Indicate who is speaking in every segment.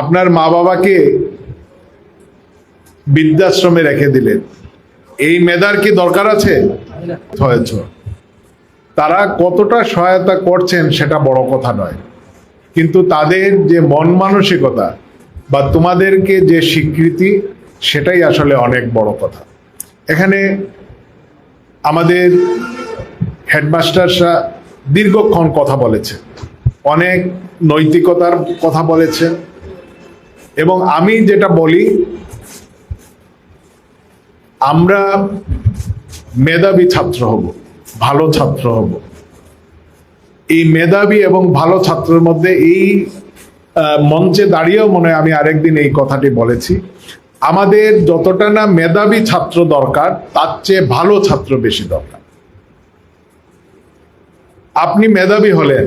Speaker 1: আপনার মা বাবাকে বৃদ্ধাশ্রমে রেখে দিলেন। এই মেধার কি দরকার আছে? তারা কতটা সহায়তা করছেন সেটা বড় কথা নয়। কিন্তু তাদের যে মন মানসিকতা বা তোমাদেরকে যে স্বীকৃতি, সেটাই আসলে অনেক বড় কথা। এখানে আমাদের হেডমাস্টাররা দীর্ঘক্ষণ কথা বলেছে। অনেক নৈতিকতার কথা বলেছেন এবং আমি যেটা বলি, আমরা মেধাবী ছাত্র হব, ভালো ছাত্র হব। এই মেধাবী এবং ভালো ছাত্রের মধ্যে এই মঞ্চে দাঁড়িয়েও মনে আমি আরেকদিন এই কথাটি বলেছি। আমাদের যতটা না মেধাবী ছাত্র দরকার, তার চেয়ে ভালো ছাত্র বেশি দরকার। আপনি মেধাবী হলেন,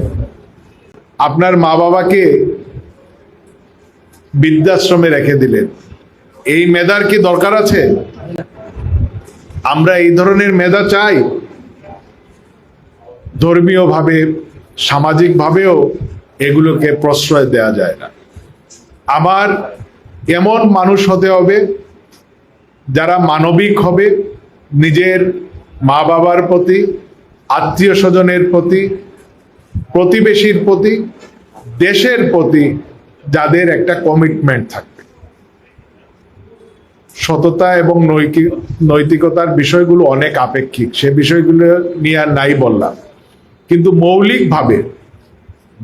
Speaker 1: আপনার মা বাবাকে বৃদ্ধাশ্রমে রেখে দিলেন। এই মেধার কি দরকার আছে? আমরা এই ধরনের মেধা চাই। ধর্মীয়ভাবে, সামাজিকভাবেও এগুলোকে প্রশ্রয় দেওয়া যায় না। আমার এমন মানুষ হতে হবে, যারা মানবিক হবে, নিজের মা বাবার প্রতি আত্মীয় স্বজনের প্রতি, প্রতিবেশীর প্রতি, দেশের প্রতি যাদের একটা কমিটমেন্ট থাকবে। সততা এবং নৈতিক নৈতিকতার বিষয়গুলো অনেক আপেক্ষিক, সে বিষয়গুলো নিয়ে আর নাই বললাম। কিন্তু মৌলিকভাবে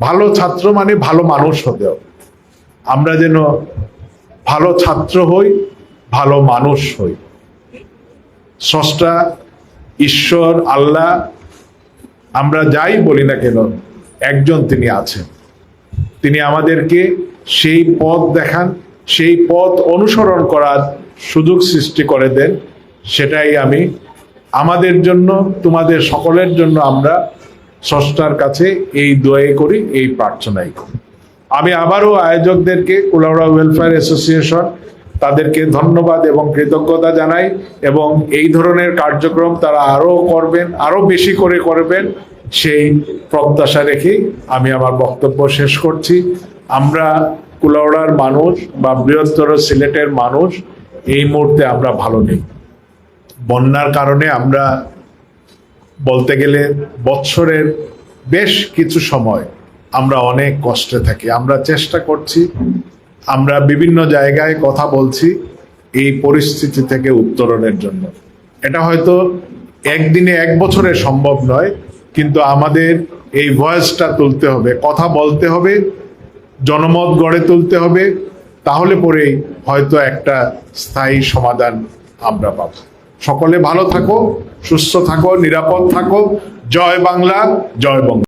Speaker 1: ভালো ছাত্র মানে ভালো মানুষ হতে হবে। আমরা যেন ভালো ছাত্র হই, ভালো মানুষ হই। স্রষ্টা, ঈশ্বর, আল্লাহ, আমরা যাই বলি না কেন, একজন তিনি আছেন। তিনি আমাদেরকে সেই পথ দেখান, সেই পথ অনুসরণ করার সুযোগ সৃষ্টি করে দেন। সেটাই আমি আমাদের জন্য, তোমাদের সকলের জন্য আমরা স্রষ্টার কাছে এই দোয়াই করি, এই প্রার্থনাই করি। আমি আবারও আয়োজকদেরকে কুলাউড়া ওয়েলফেয়ার অ্যাসোসিয়েশন তাদেরকে ধন্যবাদ এবং কৃতজ্ঞতা জানাই এবং এই ধরনের কার্যক্রম তারা আরও করবেন, আরও বেশি করে করবেন। সেই প্রত্যাশা রেখেই আমি আমার বক্তব্য শেষ করছি। আমরা কুলাউড়ার মানুষ বা বৃহত্তর সিলেটের মানুষ, এই মুহূর্তে আমরা ভালো নেই। বন্যার কারণে আমরা বলতে গেলে বৎসরের বেশ কিছু সময় আমরা অনেক কষ্টে থাকি। আমরা চেষ্টা করছি, আমরা বিভিন্ন জায়গায় কথা বলছি এই পরিস্থিতি থেকে উত্তরণের জন্য। এটা হয়তো একদিনে এক বছরে সম্ভব নয় কিন্তু আমাদের এই ভয়েসটা তুলতে হবে, কথা বলতে হবে, জনমত গড়ে তুলতে হবে, তাহলে পরেই হয়তো একটা স্থায়ী সমাধান আমরা পাব। সকলে ভালো থাকো, সুস্থ থাকো, নিরাপদ থাকো, জয় বাংলা, জয় বঙ্গ।